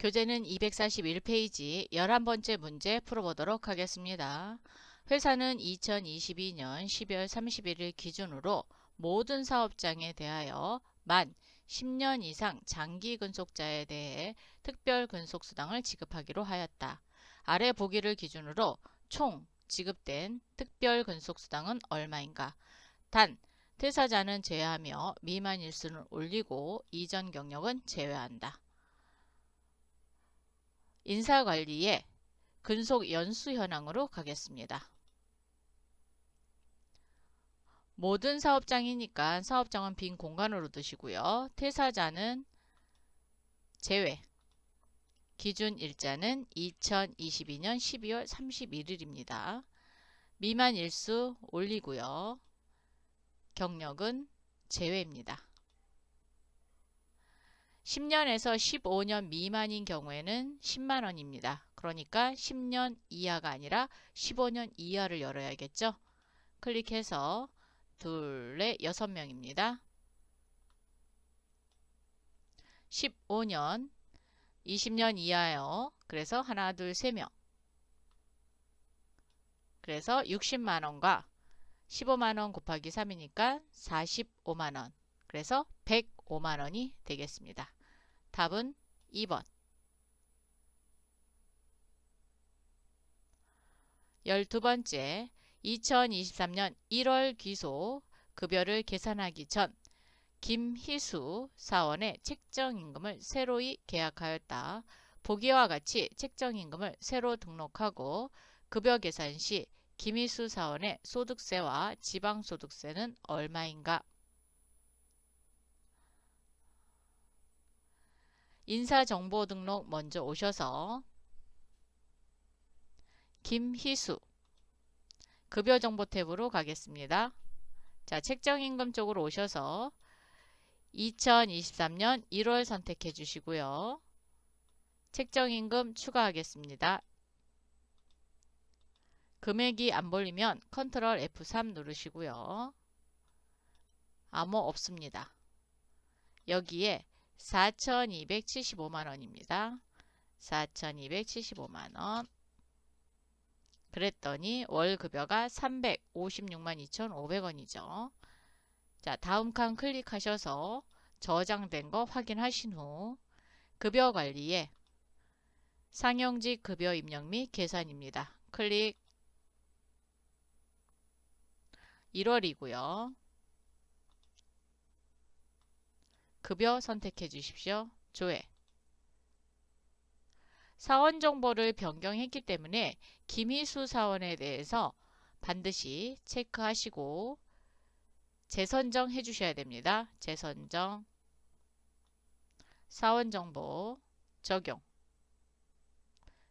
교재는 241페이지 11번째 문제 풀어보도록 하겠습니다. 회사는 2022년 12월 31일 기준으로 모든 사업장에 대하여 만 10년 이상 장기 근속자에 대해 특별 근속수당을 지급하기로 하였다. 아래 보기를 기준으로 총 지급된 특별 근속수당은 얼마인가? 단, 퇴사자는 제외하며 미만 일수는 올리고 이전 경력은 제외한다. 인사관리의 근속 연수 현황으로 가겠습니다. 모든 사업장이니까 사업장은 빈 공간으로 두시고요. 퇴사자는 제외. 기준 일자는 2022년 12월 31일입니다. 미만 일수 올리고요. 경력은 제외입니다. 10년에서 15년 미만인 경우에는 10만 원입니다. 그러니까 10년 이하가 아니라 15년 이하를 열어야겠죠. 클릭해서 둘레 6명입니다. 15년 20년 이하요. 그래서 하나 둘 세 명. 그래서 60만원과 15만원 곱하기 3이니까 45만원. 그래서 105만원이 되겠습니다. 답은 2번. 12번째, 2023년 1월 기소 급여를 계산하기 전 김희수 사원의 책정임금을 새로이 계약하였다. 보기와 같이 책정임금을 새로 등록하고 급여 계산 시 김희수 사원의 소득세와 지방소득세는 얼마인가? 인사정보 등록 먼저 오셔서 김희수 급여정보 탭으로 가겠습니다. 자, 책정임금 쪽으로 오셔서 2023년 1월 선택해 주시고요. 책정임금 추가하겠습니다. 금액이 안 보이면 컨트롤 F3 누르시고요. 아무 없습니다. 여기에 4,275만원입니다. 4,275만원. 그랬더니 월급여가 356만 2,500원이죠. 자, 다음 칸 클릭하셔서 저장된 거 확인하신 후 급여 관리에 상용직 급여 입력 및 계산입니다. 클릭 1월이고요. 급여 선택해 주십시오. 조회. 사원 정보를 변경했기 때문에 김희수 사원에 대해서 반드시 체크하시고 재선정 해 주셔야 됩니다. 재선정 사원 정보 적용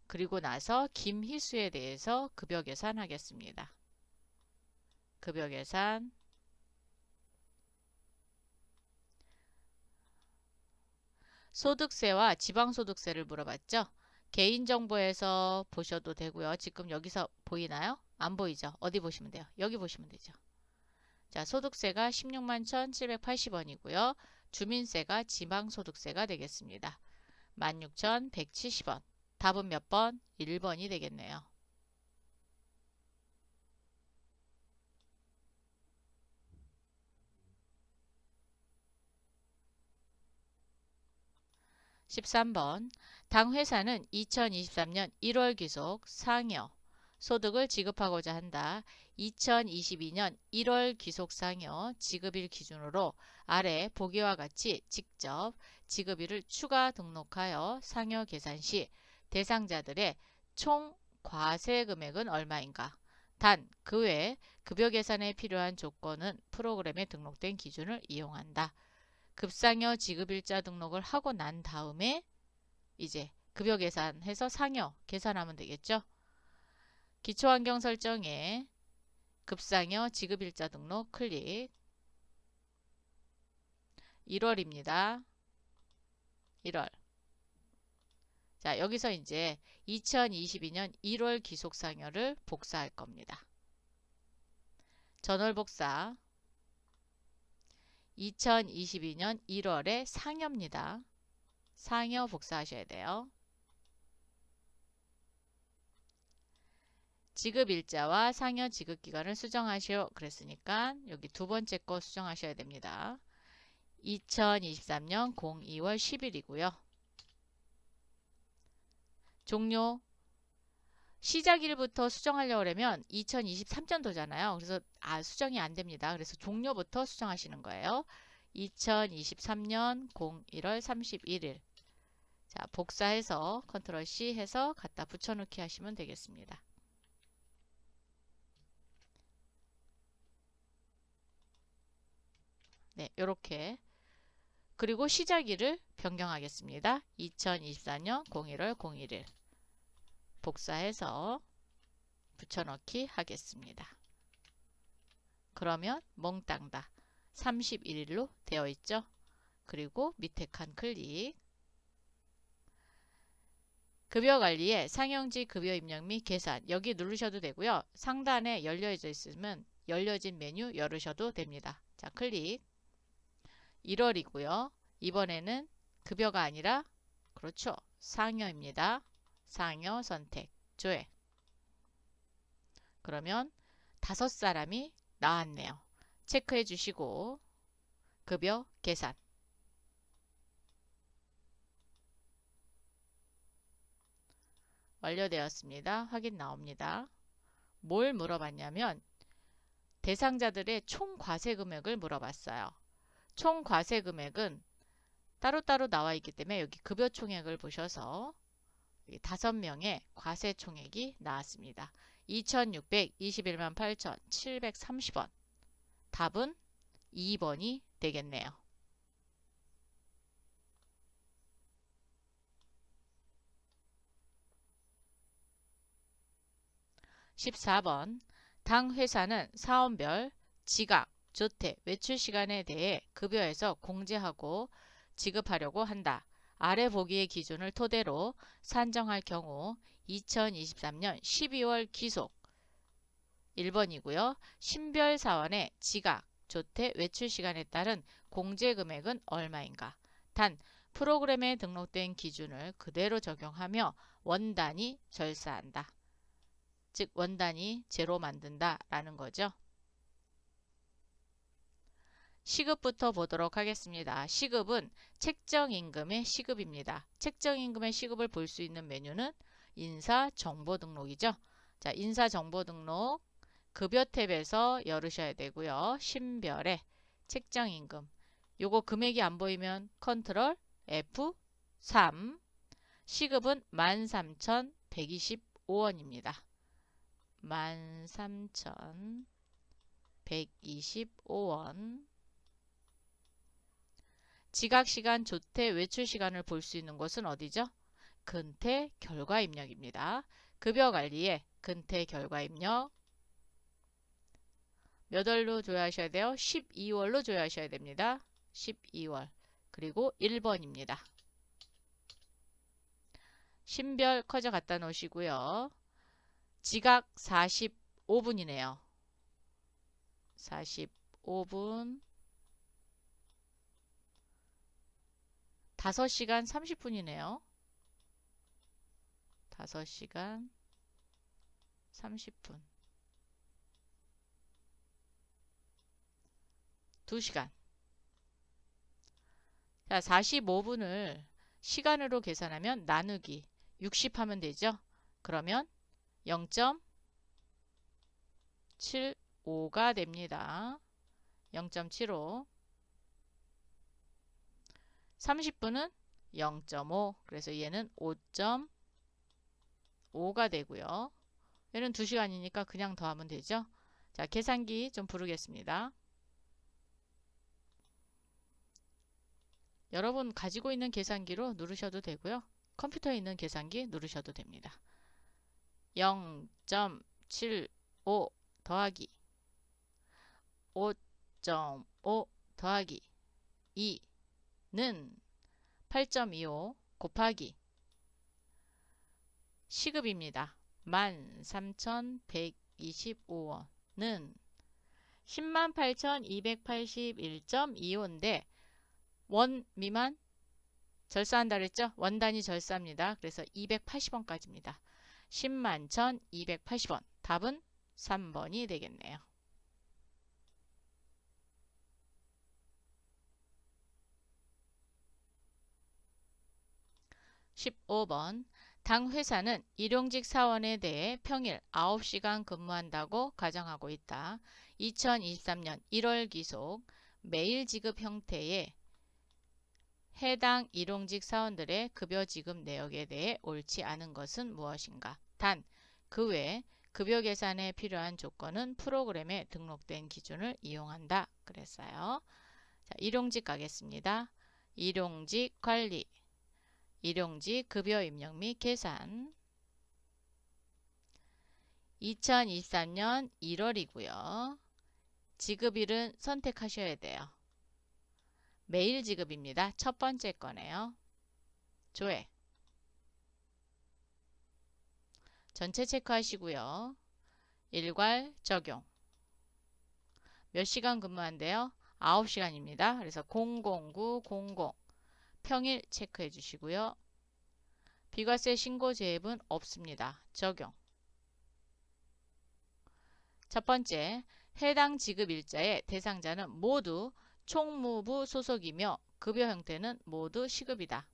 그리고 나서 김희수에 대해서 급여 계산하겠습니다. 급여 계산 소득세와 지방소득세를 물어봤죠. 개인정보에서 보셔도 되고요. 지금 여기서 보이나요? 안 보이죠? 어디 보시면 돼요? 여기 보시면 되죠. 자, 소득세가 16만 1,780원이고요. 주민세가 지방소득세가 되겠습니다. 16,170원. 답은 몇 번? 1번이 되겠네요. 13번 당 회사는 2023년 1월 귀속 상여 소득을 지급하고자 한다. 2022년 1월 귀속 상여 지급일 기준으로 아래 보기와 같이 직접 지급일을 추가 등록하여 상여 계산 시 대상자들의 총 과세 금액은 얼마인가? 단 그 외 급여 계산에 필요한 조건은 프로그램에 등록된 기준을 이용한다. 급상여 지급일자 등록을 하고 난 다음에 이제 급여 계산해서 상여 계산하면 되겠죠. 기초환경 설정에 급상여 지급일자 등록 클릭 1월입니다. 1월 자 여기서 이제 2022년 1월 기속상여를 복사할 겁니다. 전월 복사 2022년 1월에 상여입니다. 상여 복사하셔야 돼요. 지급 일자와 상여 지급 기간을 수정하시오. 그랬으니까 여기 두 번째 거 수정하셔야 됩니다. 2023년 02월 10일이고요. 종료 시작일부터 수정하려고 그러면 2023년도잖아요. 그래서 아 수정이 안 됩니다. 그래서 종료부터 수정하시는 거예요. 2023년 01월 31일 자 복사해서 컨트롤 C 해서 갖다 붙여넣기 하시면 되겠습니다. 네, 이렇게 그리고 시작일을 변경하겠습니다. 2024년 01월 01일 복사해서 붙여넣기 하겠습니다. 그러면 몽땅다 31일로 되어 있죠. 그리고 밑에 칸 클릭 급여관리에 상영지 급여 입력 및 계산 여기 누르셔도 되고요. 상단에 열려져 있으면 열려진 메뉴 열으셔도 됩니다. 자 클릭 1월이고요. 이번에는 급여가 아니라 그렇죠. 상여입니다. 상여 선택 조회 그러면 다섯 사람이 나왔네요. 체크해 주시고 급여 계산 완료되었습니다. 확인 나옵니다. 뭘 물어봤냐면 대상자들의 총 과세 금액을 물어봤어요. 총 과세 금액은 따로따로 나와 있기 때문에 여기 급여 총액을 보셔서 다섯 명의 과세 총액이 나왔습니다. 2621만 8,730원. 답은 2번이 되겠네요. 14번 당 회사는 사원별 지각, 조퇴, 외출 시간에 대해 급여에서 공제하고 지급하려고 한다. 아래 보기의 기준을 토대로 산정할 경우 2023년 12월 기속 1번이고요. 신별 사원의 지각, 조퇴, 외출 시간에 따른 공제 금액은 얼마인가? 단 프로그램에 등록된 기준을 그대로 적용하며 원단이 절사한다. 즉 원단이 제로 만든다 라는 거죠. 시급부터 보도록 하겠습니다. 시급은 책정임금의 시급입니다. 책정임금의 시급을 볼 수 있는 메뉴는 인사정보등록이죠. 자, 인사정보등록 급여 탭에서 열으셔야 되고요. 신별에 책정임금 요거 금액이 안 보이면 컨트롤 F3 시급은 13,125원입니다. 13,125원 지각 시간, 조퇴, 외출 시간을 볼 수 있는 곳은 어디죠? 근태 결과 입력입니다. 급여 관리에 근태 결과 입력 몇 월로 조회하셔야 돼요? 12월로 조회하셔야 됩니다. 12월 그리고 1번입니다. 신별 커져 갖다 놓으시고요. 지각 45분이네요. 45분 5시간 30분이네요. 5시간 30분 2시간 자 45분을 시간으로 계산하면 나누기 60 하면 되죠. 그러면 0.75가 됩니다. 0.75 30분은 0.5 그래서 얘는 5.5가 되고요. 얘는 2시간이니까 그냥 더하면 되죠. 자 계산기 좀 부르겠습니다. 여러분 가지고 있는 계산기로 누르셔도 되고요. 컴퓨터에 있는 계산기 누르셔도 됩니다. 0.75 더하기 5.5 더하기 2 는 8.25 곱하기 시급입니다. 13,125원은 108,281.25인데 원 미만 절사한다 그랬죠? 원단이 절사입니다. 그래서 280원까지입니다. 10만 1,280원. 답은 3번이 되겠네요. 15번 당 회사는 일용직 사원에 대해 평일 9시간 근무한다고 가정하고 있다. 2023년 1월 기속 매일 지급 형태의 해당 일용직 사원들의 급여 지급 내역에 대해 옳지 않은 것은 무엇인가? 단, 그 외 급여 계산에 필요한 조건은 프로그램에 등록된 기준을 이용한다. 그랬어요. 자, 일용직 가겠습니다. 일용직 관리 일용직 급여 입력 및 계산 2023년 1월이고요. 지급일은 선택하셔야 돼요. 매일 지급입니다. 첫 번째 거네요. 조회 전체 체크하시고요. 일괄 적용 몇 시간 근무한대요? 9시간입니다. 그래서 00900 평일 체크해 주시고요. 비과세 신고 제입은 없습니다. 적용. 첫 번째, 해당 지급 일자의 대상자는 모두 총무부 소속이며 급여 형태는 모두 시급이다.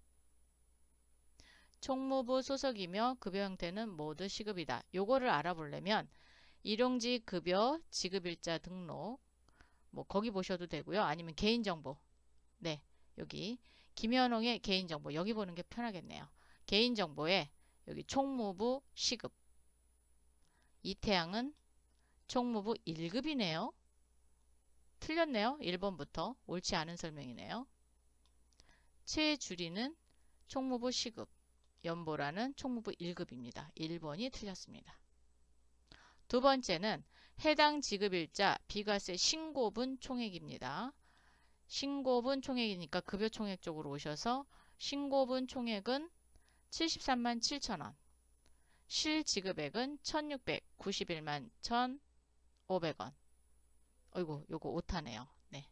총무부 소속이며 급여 형태는 모두 시급이다. 요거를 알아보려면 일용직 급여 지급일자 등록 뭐 거기 보셔도 되고요. 아니면 개인정보 네 여기 김현웅의 개인정보 여기 보는 게 편하겠네요. 개인정보에 여기 총무부 시급 이태양은 총무부 1급이네요. 틀렸네요. 1번부터 옳지 않은 설명이네요. 최주리는 총무부 시급 연보라는 총무부 1급입니다. 1번이 틀렸습니다. 두 번째는 해당 지급일자 비과세 신고분 총액입니다. 신고분 총액이니까 급여 총액 쪽으로 오셔서 신고분 총액은 73만 7천원 실지급액은 1691만 1,500원 어이구 요거 오타네요. 네.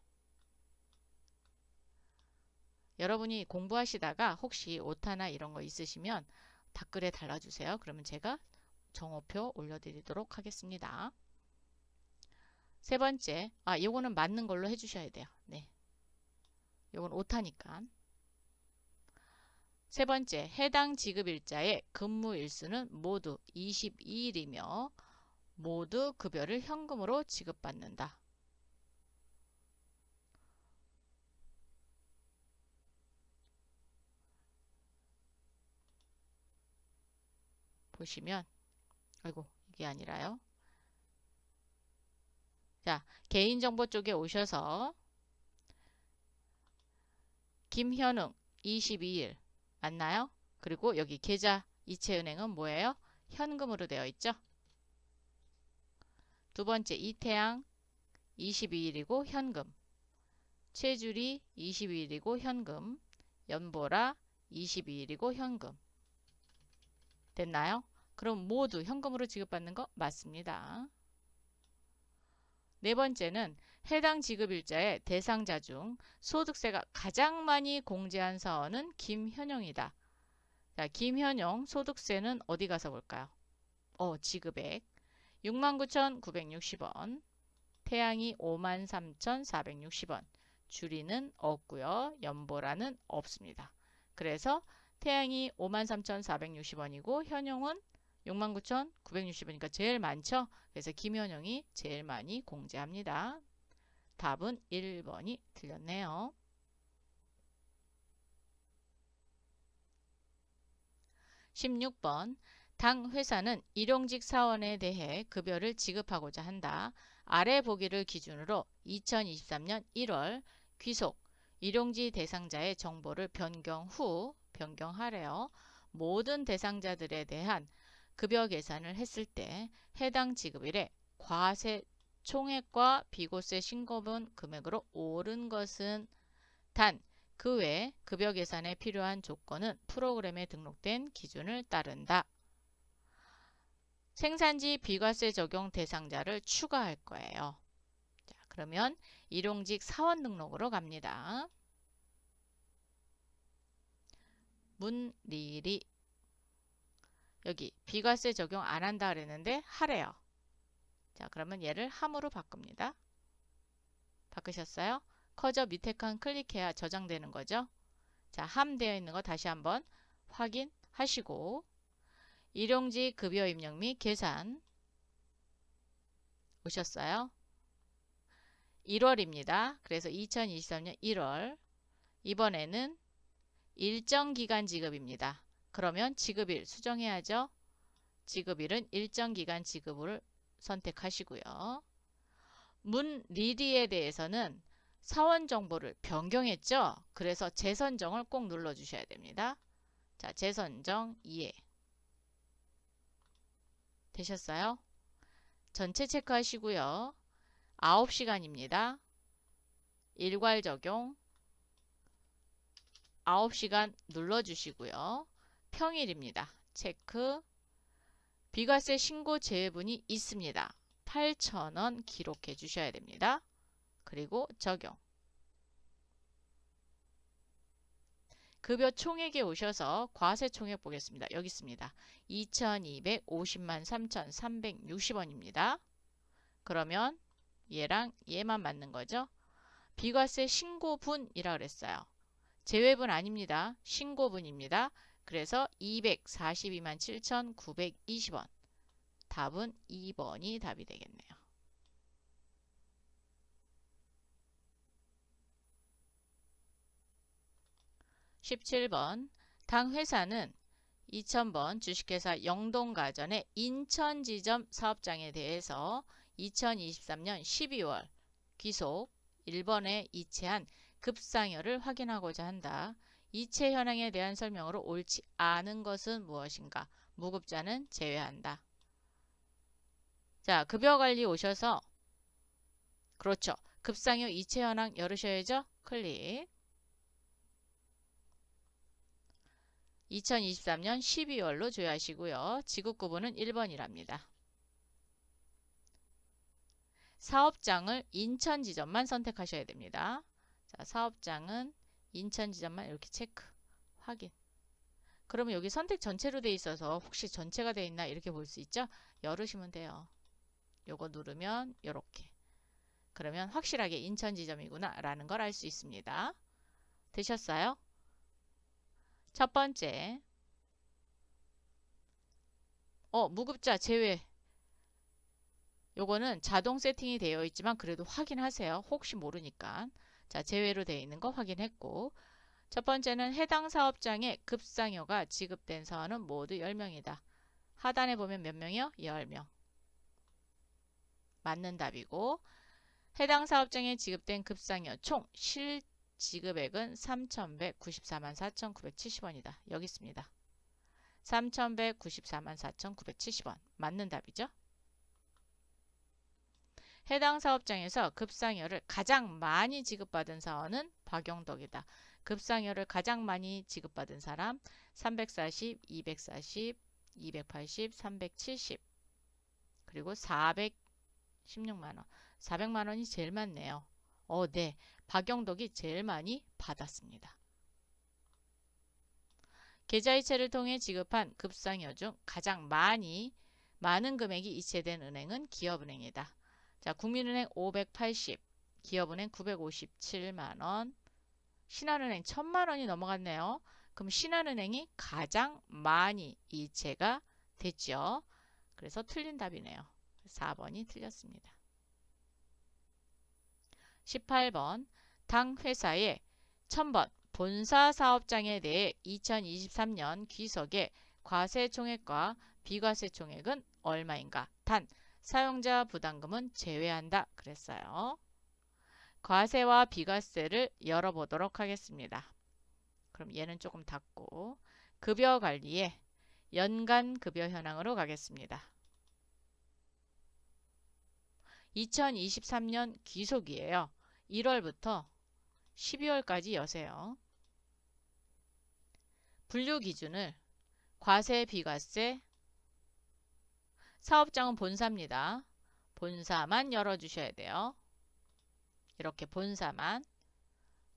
여러분이 공부하시다가 혹시 오타나 이런 거 있으시면 댓글에 달아주세요. 그러면 제가 정오표 올려드리도록 하겠습니다. 세 번째, 아, 요거는 맞는 걸로 해주셔야 돼요. 네. 요건 오타니까. 세 번째, 해당 지급일자의 근무 일수는 모두 22일이며 모두 급여를 현금으로 지급받는다. 보시면 아이고 이게 아니라요. 자 개인정보 쪽에 오셔서 김현웅 22일 맞나요? 그리고 여기 계좌 이체은행은 뭐예요? 현금으로 되어 있죠. 두 번째 이태양 22일이고 현금 최주리 22일이고 현금 연보라 22일이고 현금 됐나요? 그럼 모두 현금으로 지급받는 거 맞습니다. 네 번째는 해당 지급일자의 대상자 중 소득세가 가장 많이 공제한 사원은 김현영이다. 자, 김현영 소득세는 어디 가서 볼까요? 어, 지급액 69,960원, 태양이 53,460원, 주리는 없고요. 연보라는 없습니다. 그래서 태양이 53,460원이고 현용은 69,960원이니까 제일 많죠? 그래서 김현영이 제일 많이 공제합니다. 답은 1번이 틀렸네요. 16번 당 회사는 일용직 사원에 대해 급여를 지급하고자 한다. 아래 보기를 기준으로 2023년 1월 귀속 일용직 대상자의 정보를 변경 후 변경하래요. 모든 대상자들에 대한 급여 계산을 했을 때 해당 지급일에 과세 총액과 비고세 신고분 금액으로 오른 것은 단 그 외 급여 계산에 필요한 조건은 프로그램에 등록된 기준을 따른다. 생산지 비과세 적용 대상자를 추가할 거예요. 자, 그러면 일용직 사원 등록으로 갑니다. 문리리 여기 비과세 적용 안 한다 그랬는데 하래요. 자, 그러면 얘를 함으로 바꿉니다. 바꾸셨어요? 커져 밑에 칸 클릭해야 저장되는 거죠. 자, 함 되어 있는 거 다시 한번 확인하시고 일용직 급여 입력 및 계산 오셨어요? 1월입니다. 그래서 2023년 1월 이번에는 일정 기간 지급입니다. 그러면 지급일 수정해야죠. 지급일은 일정 기간 지급을 선택하시고요. 문 리디에 대해서는 사원 정보를 변경했죠. 그래서 재선정을 꼭 눌러주셔야 됩니다. 자, 재선정 이해. 되셨어요? 전체 체크하시고요. 9시간입니다. 일괄 적용 9시간 눌러주시고요. 평일입니다. 체크 비과세 신고 제외분이 있습니다. 8,000원 기록해 주셔야 됩니다. 그리고 적용 급여 총액에 오셔서 과세 총액 보겠습니다. 여기 있습니다. 2250만 3360원입니다. 그러면 얘랑 얘만 맞는 거죠. 비과세 신고분이라 그랬어요. 제외분 아닙니다. 신고분입니다. 그래서 242만 7,920원. 답은 2번이 답이 되겠네요. 17번 당 회사는 2000번 주식회사 영동가전의 인천지점 사업장에 대해서 2023년 12월 귀속 1번에 이체한 급상여를 확인하고자 한다. 이체 현황에 대한 설명으로 옳지 않은 것은 무엇인가? 무급자는 제외한다. 자, 급여 관리 오셔서 그렇죠. 급상여 이체 현황 열으셔야죠. 클릭. 2023년 12월로 조회하시고요. 지급 구분은 1번이랍니다. 사업장을 인천 지점만 선택하셔야 됩니다. 자, 사업장은 인천 지점만 이렇게 체크, 확인. 그러면 여기 선택 전체로 돼 있어서 혹시 전체가 돼 있나 이렇게 볼 수 있죠? 열으시면 돼요. 요거 누르면 이렇게. 그러면 확실하게 인천 지점이구나 라는 걸 알 수 있습니다. 되셨어요? 첫 번째. 어, 무급자 제외. 요거는 자동 세팅이 되어 있지만 그래도 확인하세요. 혹시 모르니까. 자, 제외로 되어 있는 거 확인했고. 첫 번째는 해당 사업장에 급상여가 지급된 사원은 모두 10명이다. 하단에 보면 몇 명이요? 10명. 맞는 답이고 해당 사업장에 지급된 급상여 총 실 지급액은 3,194만 4,970원이다. 여기 있습니다. 3,194만 4,970원. 맞는 답이죠? 해당 사업장에서 급상여를 가장 많이 지급받은 사원은 박용덕이다. 급상여를 가장 많이 지급받은 사람 340, 240, 280, 370 그리고 416만원 400만원이 제일 많네요. 어, 네. 박영덕이 제일 많이 받았습니다. 계좌이체를 통해 지급한 급상여 중 가장 많이 많은 금액이 이체된 은행은 기업은행이다. 자, 국민은행 580, 기업은행 957만 원, 신한은행 1000만 원이 넘어갔네요. 그럼 신한은행이 가장 많이 이체가 됐죠. 그래서 틀린 답이네요. 4번이 틀렸습니다. 18번 당 회사의 1000번 본사 사업장에 대해 2023년 귀석의 과세 총액과 비과세 총액은 얼마인가? 단 사용자 부담금은 제외한다 그랬어요. 과세와 비과세를 열어보도록 하겠습니다. 그럼 얘는 조금 닫고 급여 관리에 연간 급여 현황으로 가겠습니다. 2023년 귀속이에요. 1월부터 12월까지 여세요. 분류 기준을 과세, 비과세, 사업장은 본사입니다. 본사만 열어주셔야 돼요. 이렇게 본사만.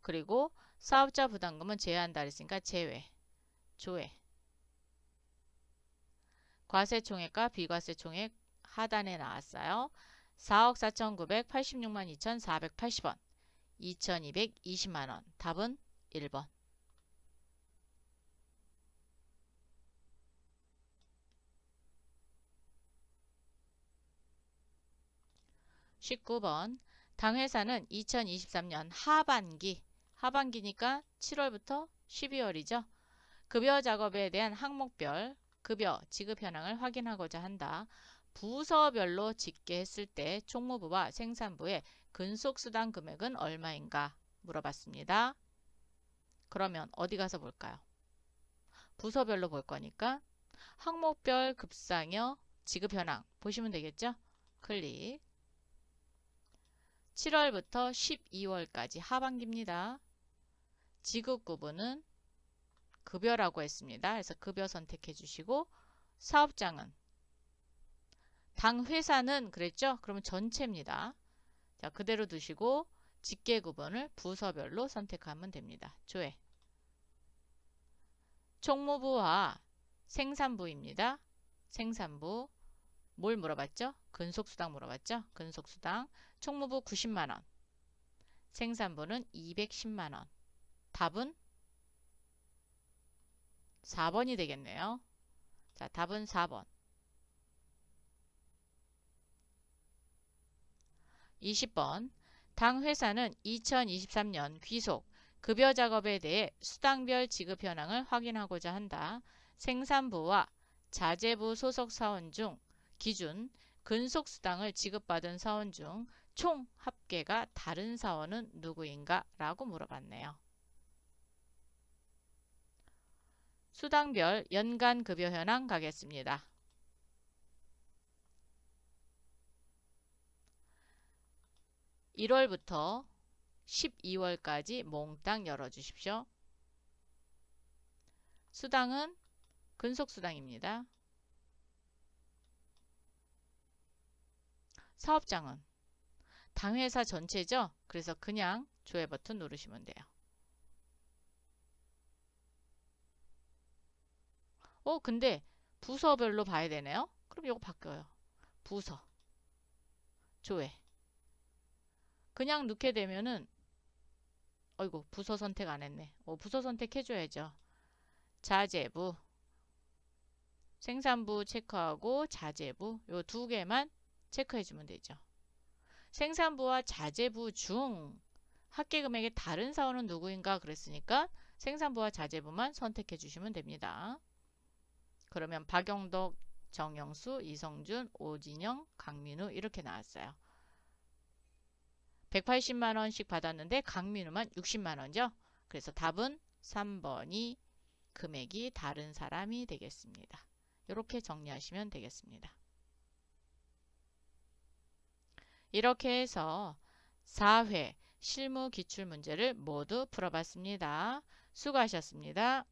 그리고 사업자 부담금은 제외한다 그랬으니까 제외, 조회. 과세총액과 비과세총액 하단에 나왔어요. 4억 4,986만 2,480원. 2,220만원. 답은 1번. 19번. 당회사는 2023년 하반기, 하반기니까 7월부터 12월이죠. 급여 작업에 대한 항목별 급여 지급 현황을 확인하고자 한다. 부서별로 집계했을 때 총무부와 생산부의 근속수당 금액은 얼마인가 물어봤습니다. 그러면 어디 가서 볼까요? 부서별로 볼 거니까 항목별 급상여 지급 현황 보시면 되겠죠? 클릭 7월부터 12월까지 하반기입니다. 지급 구분은 급여라고 했습니다. 그래서 급여 선택해 주시고 사업장은 당 회사는 그랬죠? 그러면 전체입니다. 자, 그대로 두시고 직계 구분을 부서별로 선택하면 됩니다. 조회. 총무부와 생산부입니다. 생산부 뭘 물어봤죠? 근속수당 물어봤죠? 근속수당 총무부 90만원 생산부는 210만원 답은 4번이 되겠네요. 자, 답은 4번. 20번. 당 회사는 2023년 귀속 급여 작업에 대해 수당별 지급 현황을 확인하고자 한다. 생산부와 자재부 소속 사원 중 기준 근속 수당을 지급받은 사원 중 총 합계가 다른 사원은 누구인가? 라고 물어봤네요. 수당별 연간 급여 현황 가겠습니다. (1월부터) 12월까지 몽땅 열어주십시오. 수당은 근속수당입니다. 사업장은 당회사 전체죠. 그래서 그냥 조회 버튼 누르시면 돼요. 어, 근데 부서별로 봐야 되네요. 그럼 이거 바뀌어요. 부서. 조회. 그냥 넣게 되면은 어이구 부서 선택 안 했네. 어, 부서 선택해줘야죠. 자재부. 생산부 체크하고 자재부 요 두 개만 체크해주면 되죠. 생산부와 자재부 중 합계 금액의 다른 사원은 누구인가 그랬으니까 생산부와 자재부만 선택해 주시면 됩니다. 그러면 박영덕, 정영수, 이성준, 오진영, 강민우 이렇게 나왔어요. 180만원씩 받았는데 강민우만 60만원이죠. 그래서 답은 3번이 금액이 다른 사람이 되겠습니다. 이렇게 정리하시면 되겠습니다. 이렇게 해서 4회 실무 기출 문제를 모두 풀어봤습니다. 수고하셨습니다.